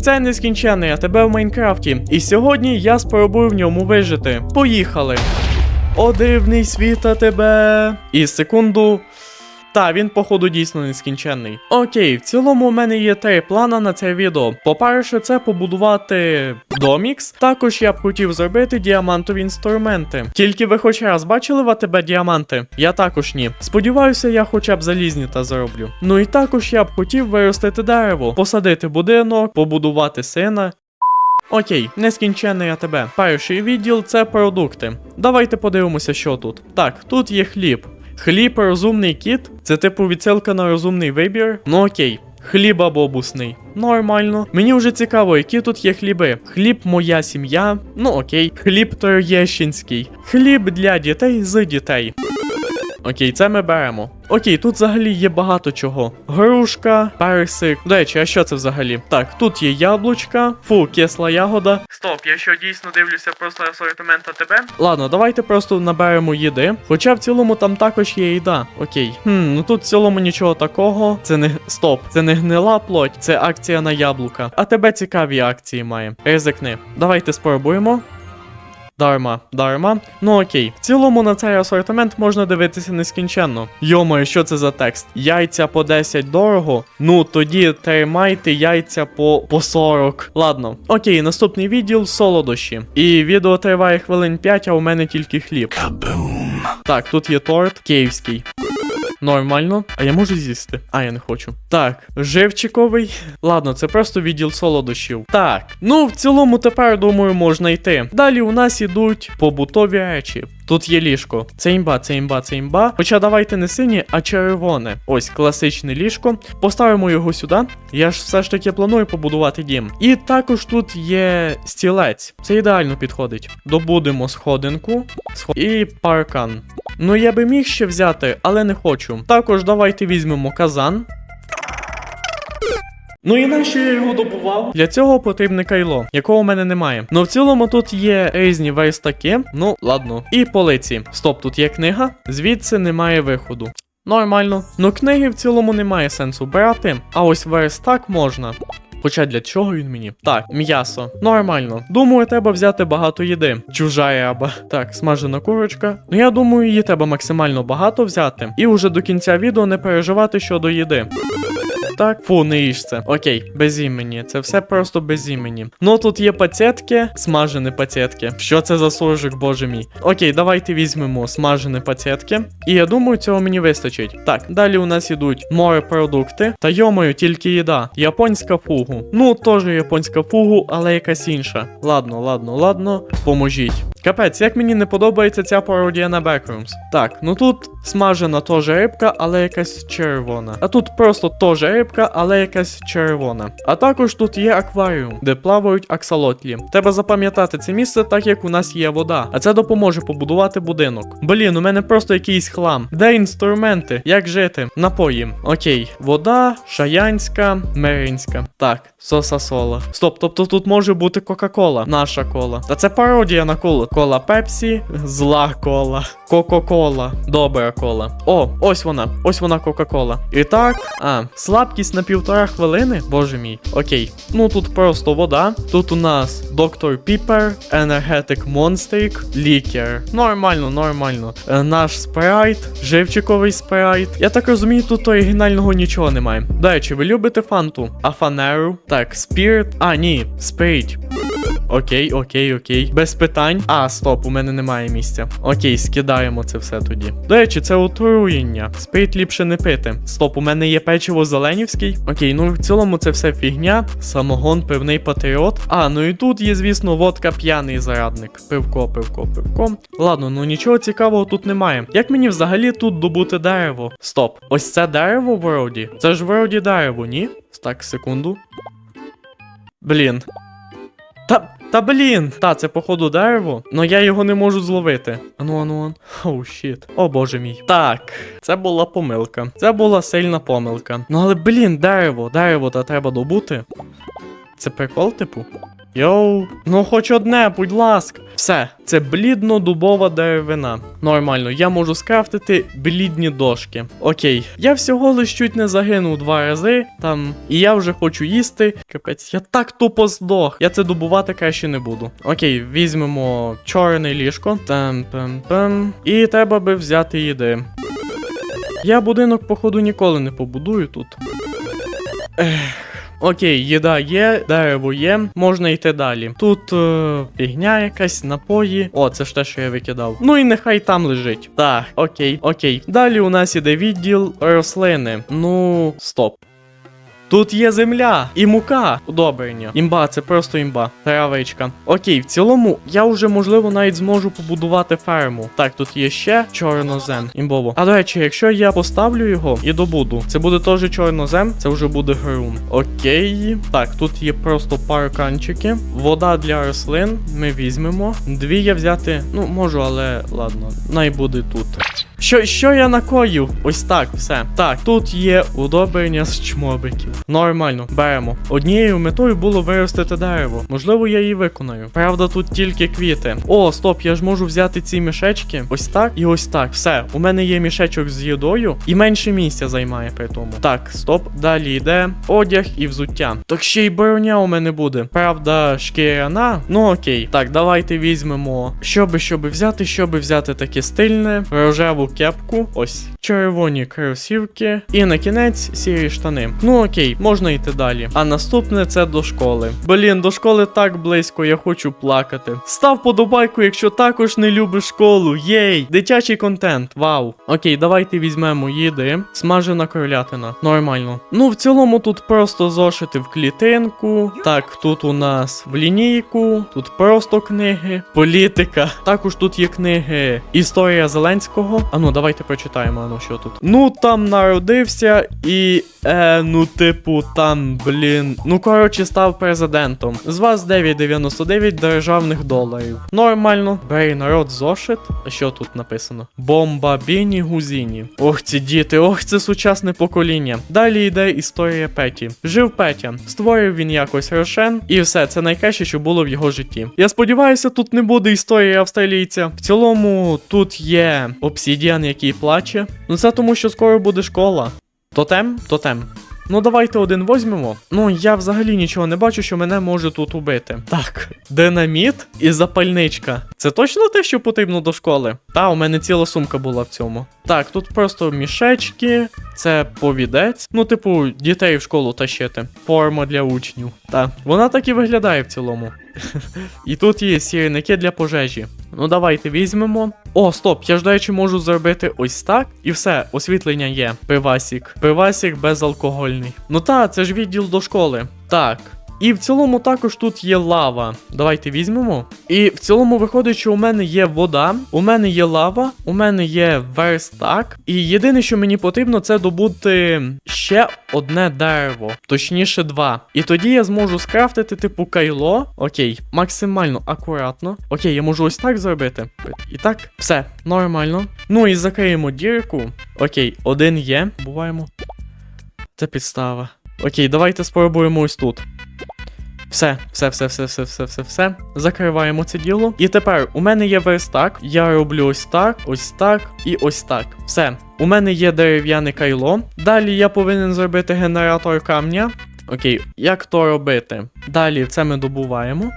Це нескінчений а тебе в Майнкрафті. І сьогодні я спробую в ньому вижити. Поїхали. О, дивний світа тебе. І секунду. Та, він, походу, дійсно нескінченний. Окей, в цілому у мене є три плани на це відео. По-перше, це побудувати домікс. Також я б хотів зробити діамантові інструменти. Тільки ви хоч раз бачили в АТБ діаманти? Я також ні. Сподіваюся, я хоча б залізні та зроблю. Ну і також я б хотів виростити дерево, посадити будинок, побудувати сина. Окей, нескінченний АТБ. Перший відділ це продукти. Давайте подивимося, що тут. Так, тут є хліб. Хліб розумний кіт. Це типу відсилка на розумний вибір. Ну окей. Хліб або бусний. Нормально. Мені вже цікаво, які тут є хліби. Хліб моя сім'я. Ну окей. Хліб Троєщинський. Хліб для дітей з дітей. Окей, це ми беремо. Окей, тут взагалі є багато чого. Грушка, персик. До речі, а що це взагалі? Так, тут є яблучка, фу, кисла ягода. Стоп, я що дійсно дивлюся просто асортимент АТБ? Ладно, давайте просто наберемо їди. Хоча в цілому там також є їда. Окей. Хм, ну тут в цілому нічого такого. Це не стоп, це не гнила плоть, це акція на яблука. А тебе цікаві акції має. Ризикни. Давайте спробуємо. Дарма, дарма. Ну окей. В цілому на цей асортимент можна дивитися нескінченно. Йомаю, що це за текст? Яйця по 10 дорого. Ну тоді тримайте яйця по, по 40. Ладно. Окей, наступний відділ солодощі. І відео триває хвилин 5, а у мене тільки хліб. Кабум. Так, тут є торт київський. Нормально. А я можу з'їсти? А, я не хочу. Так, живчиковий. Ладно, це просто відділ солодощів. Так, ну в цілому тепер думаю можна йти. Далі у нас ідуть побутові речі. Тут є ліжко. Це імба, це імба, це імба. Хоча давайте не синє, а червоне. Ось класичне ліжко. Поставимо його сюди. Я ж все ж таки планую побудувати дім. І також тут є стілець. Це ідеально підходить. Добудемо сходинку сход... і паркан. Ну я би міг ще взяти, але не хочу. Також давайте візьмемо казан. Ну і нащо я його добував? Для цього потрібне кайло, якого у мене немає. Ну в цілому тут є різні верстаки. Ну, ладно. І полиці. Стоп, тут є книга, звідси немає виходу. Нормально. Ну книги в цілому немає сенсу брати, а ось верстак можна. Хоча для чого він мені? Так, м'ясо. Нормально. Думаю, треба взяти багато їди. Чужа яба. Так, смажена курочка. Ну я думаю, її треба максимально багато взяти. І уже до кінця відео не переживати щодо їди. Так, фу, не їж це. Окей, без імені. Це все просто без імені. Ну тут є пацетки, смажені пацетки. Що це за суржик, боже мій? Окей, давайте візьмемо смажені пацетки. І я думаю, цього мені вистачить. Так, далі у нас ідуть морепродукти. Та йомою, тільки їда. Японська фугу. Ну, теж японська фугу, але якась інша. Ладно, ладно, ладно, поможіть. Капець, як мені не подобається ця пародія на Backrooms. Так, ну тут смажена теж рибка, але якась червона. А тут просто теж рибка, але якась червона. А також тут є акваріум, де плавають аксолотлі. Треба запам'ятати це місце, так як у нас є вода. А це допоможе побудувати будинок. Блін, у мене просто якийсь хлам. Де інструменти? Як жити? Напої. Окей, вода, шаянська, меринська. Так, соса сола. Стоп, тобто тут може бути Кока-Кола, наша кола. Та це пародія на колу. Кола Пепсі, зла кола. Кока-кола, добра кола. О, ось вона, ось вона Кока-Кола. І так, а, слабкість на півтора хвилини, боже мій. Окей. Ну тут просто вода. Тут у нас доктор Піпер, енергетик Монстрик, лікер. Нормально, нормально. Е, наш спрайт, живчиковий спрайт. Я так розумію, тут оригінального нічого немає. До речі, ви любите фанту? А фанеру? Так, спірт. А, ні, спрейт. Окей, окей, окей. Без питань. А, стоп, у мене немає місця. Окей, скидаємо це все тоді. До речі, це отруєння. Спрейт ліпше не пити. Стоп, у мене є печиво Зеленівський. Окей, ну в цілому це все фігня. Самогон, пивний патріот. А, ну і тут є, звісно, водка п'яний зарадник. Пивко, пивко, пивко. Ладно, ну нічого цікавого тут немає. Як мені взагалі тут добути дерево? Стоп, ось це дерево вроді? Це ж вроді дерево, ні? Так, секунду. Блін. Та, та блін! Та, це походу дерево, но я його не можу зловити. Ану, ану, ану. Оу, щіт. О боже мій. Так, це була помилка. Це була сильна помилка. Ну але блін, дерево, дерево та треба добути. Це прикол, типу? Йоу, ну хоч одне, будь ласка. Все, це блідно-дубова деревина. Нормально, я можу скрафтити блідні дошки. Окей, я всього лиш чуть не загинув два рази там, і я вже хочу їсти. Капець, я так тупо здох. Я це добувати краще не буду. Окей, візьмемо чорне ліжко. Там пам пам І треба би взяти їди. Я будинок, походу, ніколи не побудую тут. Ех. Окей, їда є, дерево є, можна йти далі. Тут е, фігня якась, напої. О, це ж те, що я викидав. Ну і нехай там лежить. Так, окей, окей. Далі у нас іде відділ рослини. Ну, стоп. Тут є земля і мука. Удобрення. Імба, це просто імба. Травичка. Окей, в цілому я вже можливо навіть зможу побудувати ферму. Так, тут є ще чорнозем. Імбово. А до речі, якщо я поставлю його і добуду, це буде теж чорнозем, це вже буде грун. Окей. Так, тут є просто парканчики. Вода для рослин. Ми візьмемо. Дві я взяти. Ну, можу, але ладно. Най буде тут. Що, що я накоїв? Ось так, все. Так, тут є удобрення з чмобиків. Нормально, беремо. Однією метою було виростити дерево. Можливо, я її виконаю. Правда, тут тільки квіти. О, стоп, я ж можу взяти ці мішечки. Ось так і ось так. Все. У мене є мішечок з їдою і менше місця займає при тому. Так, стоп. Далі йде одяг і взуття. Так ще й броня у мене буде. Правда, шкіряна. Ну окей. Так, давайте візьмемо. Щоби, щоби взяти, щоби взяти таке стильне, рожеву кепку. Ось. Червоні кросівки. І на кінець сірі штани. Ну окей, можна йти далі. А наступне це до школи. Блін, до школи так близько, я хочу плакати. Став подобайку, якщо також не любиш школу. Єй! Дитячий контент. Вау. Окей, давайте візьмемо їди. Смажена кролятина. Нормально. Ну, в цілому тут просто зошити в клітинку. Так, тут у нас в лінійку, тут просто книги, політика. Також тут є книги Історія Зеленського. А ну, давайте прочитаємо, ну що тут. Ну там народився і. Е, ну, типу, там, блін. Ну, коротше, став президентом. З вас 9,99 державних доларів. Нормально. Бей народ зошит. А що тут написано? Бомба Біні Гузіні. Ох, ці діти, ох, це сучасне покоління. Далі йде історія Петі. Жив Петя, створив він якось рошен, і все, це найкраще, що було в його житті. Я сподіваюся, тут не буде історії австралійця. В цілому, тут є обсідіан, який плаче. Ну це тому, що скоро буде школа. Тотем? Тотем. Ну, давайте один возьмемо. Ну, я взагалі нічого не бачу, що мене може тут убити. Так, динаміт і запальничка. Це точно те, що потрібно до школи? Та, у мене ціла сумка була в цьому. Так, тут просто мішечки, це повідець. Ну, типу, дітей в школу тащити. Форма для учнів. Так, вона так і виглядає в цілому. І тут є сірники для пожежі. Ну давайте візьмемо. О, стоп, я ж до речі можу зробити ось так. І все, освітлення є. Пивасік. Пивасік безалкогольний. Ну та, це ж відділ до школи. Так. І в цілому також тут є лава. Давайте візьмемо. І в цілому виходить, що у мене є вода, у мене є лава, у мене є верстак. І єдине, що мені потрібно, це добути ще одне дерево, точніше два. І тоді я зможу скрафтити, типу, кайло. Окей, максимально акуратно. Окей, я можу ось так зробити. І так, все, нормально. Ну і закриємо дірку. Окей, один є. Буваємо. Це підстава. Окей, давайте спробуємо ось тут. Все, все, все, все, все, все, все, все. Закриваємо це діло. І тепер у мене є верстак. Я роблю ось так, ось так і ось так. Все. У мене є дерев'яне кайло. Далі я повинен зробити генератор камня. Окей, як то робити? Далі це ми добуваємо.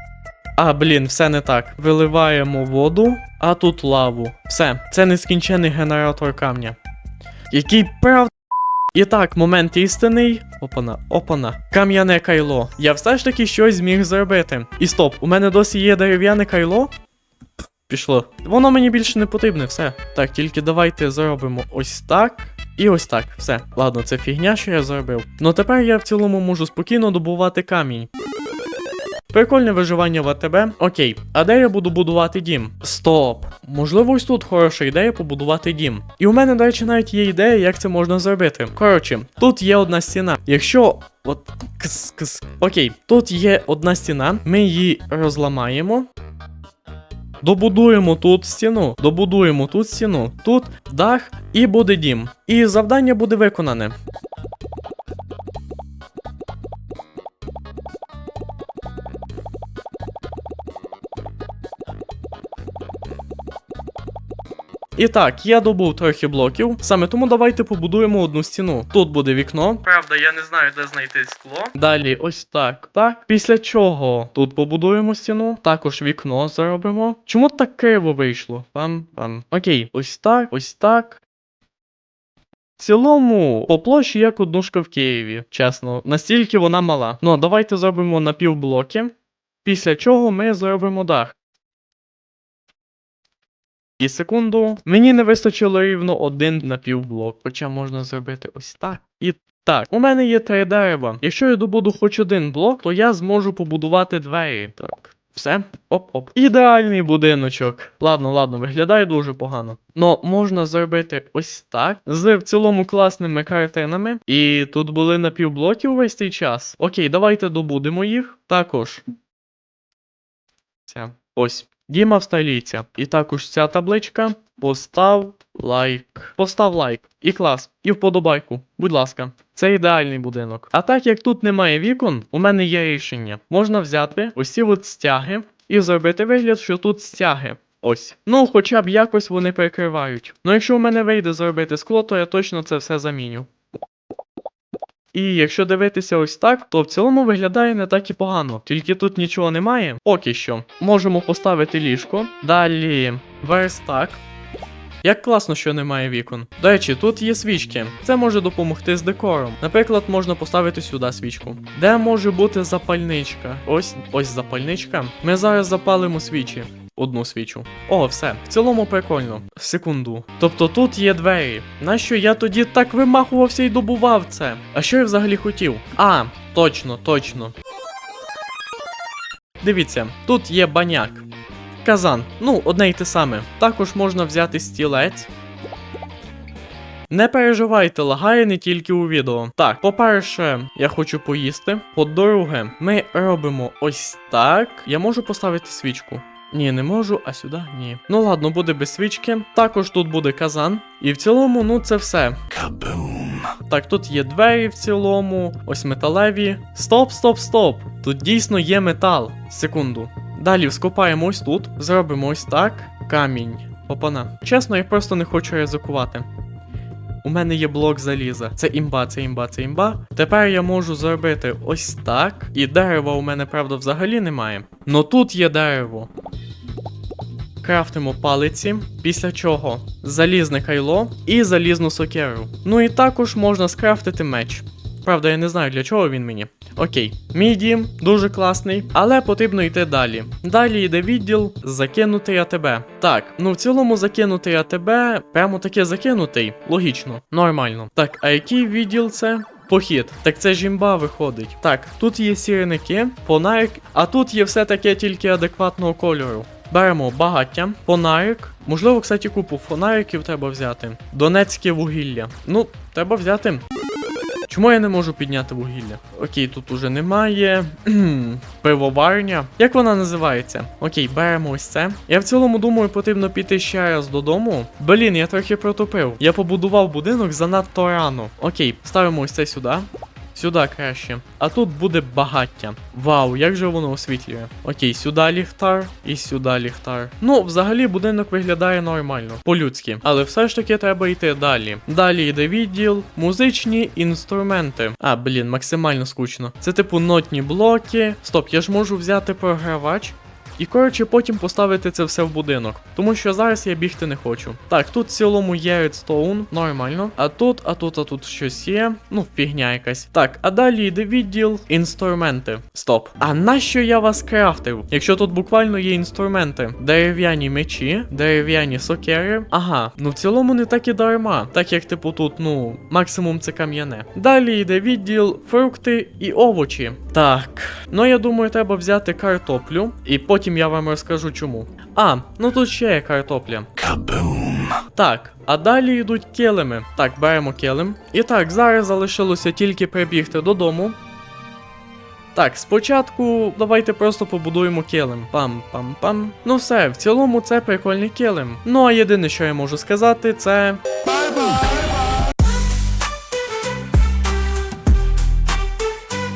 А, блін, все не так. Виливаємо воду, а тут лаву. Все, це нескінчений генератор камня. Який прав. І так, момент істинний. Опана, опана. Кам'яне кайло. Я все ж таки щось зміг зробити. І стоп, у мене досі є дерев'яне кайло. Пішло. Воно мені більше не потрібне, все. Так, тільки давайте зробимо ось так. І ось так, все. Ладно, це фігня, що я зробив. Ну тепер я в цілому можу спокійно добувати камінь. Прикольне виживання в АТБ. Окей, а де я буду будувати дім? Стоп. Можливо, ось тут хороша ідея побудувати дім. І у мене, до речі, навіть є ідея, як це можна зробити. Коротше, тут є одна стіна. Якщо. От кс кс. Окей, тут є одна стіна, ми її розламаємо. Добудуємо тут стіну, добудуємо тут стіну, тут дах і буде дім. І завдання буде виконане. І так, я добув трохи блоків. Саме тому давайте побудуємо одну стіну. Тут буде вікно. Правда, я не знаю, де знайти скло. Далі, ось так. Так. Після чого тут побудуємо стіну. Також вікно зробимо. Чому так криво вийшло? Пам, пам. Окей, ось так, ось так. В цілому, по площі як однушка в Києві, чесно, настільки вона мала. Ну, давайте зробимо напівблоки. Після чого ми зробимо дах. І секунду. Мені не вистачило рівно один напівблок. Хоча можна зробити ось так. І так. У мене є три дерева. Якщо я добуду хоч один блок, то я зможу побудувати двері. Так. Все, оп-оп. Ідеальний будиночок. Ладно, ладно, виглядає дуже погано. Но можна зробити ось так. З в цілому класними картинами. І тут були напівблоки увесь цей час. Окей, давайте добудемо їх. Також. Ця. Ось. Діма всталіться. І також ця табличка. Постав лайк. Постав лайк. І клас. І вподобайку. Будь ласка. Це ідеальний будинок. А так як тут немає вікон, у мене є рішення. Можна взяти ці от стяги і зробити вигляд, що тут стяги. Ось. Ну, хоча б якось вони перекривають. Ну якщо у мене вийде зробити скло, то я точно це все заміню. І якщо дивитися ось так, то в цілому виглядає не так і погано. Тільки тут нічого немає. Поки що. Можемо поставити ліжко. Далі верстак. Як класно, що немає вікон. До речі, тут є свічки. Це може допомогти з декором. Наприклад, можна поставити сюди свічку. Де може бути запальничка? Ось ось запальничка. Ми зараз запалимо свічі. Одну свічу. О, все. В цілому прикольно. Секунду. Тобто тут є двері. Нащо я тоді так вимахувався і добував це? А що я взагалі хотів? А, точно, точно. Дивіться, тут є баняк. Казан. Ну, одне й те саме. Також можна взяти стілець. Не переживайте, лагає не тільки у відео. Так, по-перше, я хочу поїсти. По-друге, ми робимо ось так. Я можу поставити свічку. Ні, не можу, а сюди ні. Ну ладно, буде без свічки. Також тут буде казан. І в цілому, ну це все. Кабум. Так, тут є двері в цілому, ось металеві. Стоп, стоп, стоп! Тут дійсно є метал. Секунду. Далі скопаємо ось тут, зробимо ось так. Камінь. Опана. Чесно, я просто не хочу ризикувати. У мене є блок заліза. Це імба, це імба, це імба. Тепер я можу зробити ось так. І дерева у мене, правда, взагалі немає. Но тут є дерево. Крафтимо палиці, після чого залізне кайло і залізну сокеру. Ну і також можна скрафтити меч. Правда, я не знаю для чого він мені. Окей, мій дім дуже класний, але потрібно йти далі. Далі йде відділ закинутий АТБ. Так, ну в цілому закинутий АТБ, прямо таке закинутий. Логічно, нормально. Так, а який відділ це? Похід. Так це ж імба виходить. Так, тут є сірники, фонарик, а тут є все таке тільки адекватного кольору. Беремо багаття, фонарик. Можливо, кстати, купу фонариків треба взяти. Донецьке вугілля. Ну, треба взяти. Чому я не можу підняти вугілля? Окей, тут уже немає. Пивоварня. Як вона називається? Окей, беремо ось це. Я в цілому думаю, потрібно піти ще раз додому. Блін, я трохи протупив. Я побудував будинок занадто рано. Окей, ставимо ось це сюди. Сюди краще. А тут буде багаття. Вау, як же воно освітлює. Окей, сюди ліхтар і сюди ліхтар. Ну, взагалі, будинок виглядає нормально, по-людськи. Але все ж таки треба йти далі. Далі йде відділ, музичні інструменти. А, блін, максимально скучно. Це типу нотні блоки. Стоп, я ж можу взяти програвач. І коротше потім поставити це все в будинок. Тому що зараз я бігти не хочу. Так, тут в цілому є редстоун, нормально. А тут, а тут, а тут щось є. Ну, фігня якась. Так, а далі йде відділ інструменти. Стоп. А нащо я вас крафтив? Якщо тут буквально є інструменти: дерев'яні мечі, дерев'яні сокери. Ага, ну в цілому не так і дарма. Так як, типу, тут, ну, максимум це кам'яне. Далі йде відділ фрукти і овочі. Так. Ну я думаю, треба взяти картоплю, і потім я вам розкажу чому. А, ну тут ще є картопля. Кабум. Так, а далі йдуть килими. Так, беремо килим. І так, зараз залишилося тільки прибігти додому. Так, спочатку давайте просто побудуємо килим. Пам-пам-пам. Ну все, в цілому це прикольний килим. Ну а єдине, що я можу сказати, це. Bye bye.